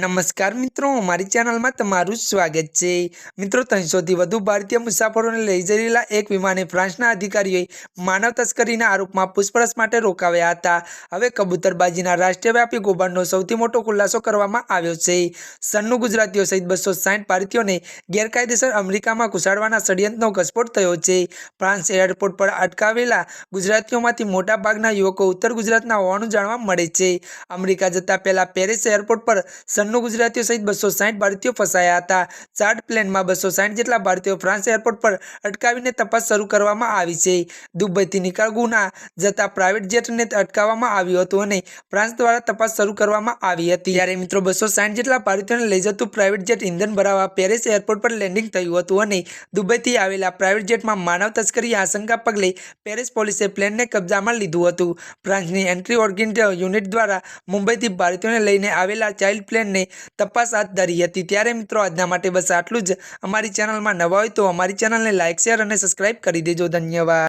નમસ્કાર મિત્રો અમારી ચેનલમાં તમારું સ્વાગત છે. મિત્રો, ત્રણસોથી વધુ ભારતીય મુસાફરોને લઈ રહેલા એક વિમાને ફ્રાન્સના અધિકારીઓએ માનવ તસ્કરીના આરોપમાં પૂછપરછ માટે રોકાવ્યા હતા. હવે કબૂતરબાજીના રાષ્ટ્રવ્યાપી કૌભાંડનો સૌથી મોટો ખુલાસો કરવામાં આવ્યો છે. સન્નુ ગુજરાતીઓ સહિત બસો સાઠ ભારતીયોને ગેરકાયદેસર અમેરિકામાં ઘુસાડવાના ષડયંત્રનો ઘસફોટ થયો છે. ફ્રાન્સ એરપોર્ટ પર અટકાવેલા ગુજરાતીઓમાંથી મોટાભાગના યુવકો ઉત્તર ગુજરાતના હોવાનું જાણવા મળે છે. અમેરિકા જતા પહેલા પેરિસ એરપોર્ટ પર સન્નુ ગુજરાતીઓ સહિત બસો સાઠ ભારતીયો ફસાયા હતા. ચાર્ટ પ્લેનમાં બસો સાઠ જેટલા ભારતીયો ફ્રાન્સ એરપોર્ટ પર અટકાવીને તપાસ શરૂ કરવામાં આવી છે. દુબઈથી નિકાળગુના જતા પ્રાઇવેટ જેટને અટકાવવામાં આવ્યું હતું અને ફ્રાન્સ દ્વારા તપાસ શરૂ કરવામાં આવી હતી. ત્યારે મિત્રો બસો સાઠ જેટલા ભારતીયોને લઈ જતું પ્રાઇવેટ જેટ ઇંધન ભરાવા પેરિસ એરપોર્ટ પર લેન્ડિંગ થયું હતું અને દુબઈથી આવેલા પ્રાઇવેટ જેટમાં માનવ તસ્કરી આશંકા પગલે પેરિસ પોલીસે પ્લેનને કબજામાં લીધું હતું. ફ્રાન્સની એન્ટ્રી ઓર્ગિન યુનિટ દ્વારા મુંબઈથી ભારતીયોને લઈને આવેલા ચાઇલ્ડ પ્લેનને તપાસ હાથ ધરી હતી. ત્યારે મિત્રો આજના માટે બસ આટલું જ. અમારી ચેનલમાં નવા હોય તો અમારી ચેનલને લાઇક શેર અને સબસ્ક્રાઇબ કરી દેજો. ધન્યવાદ.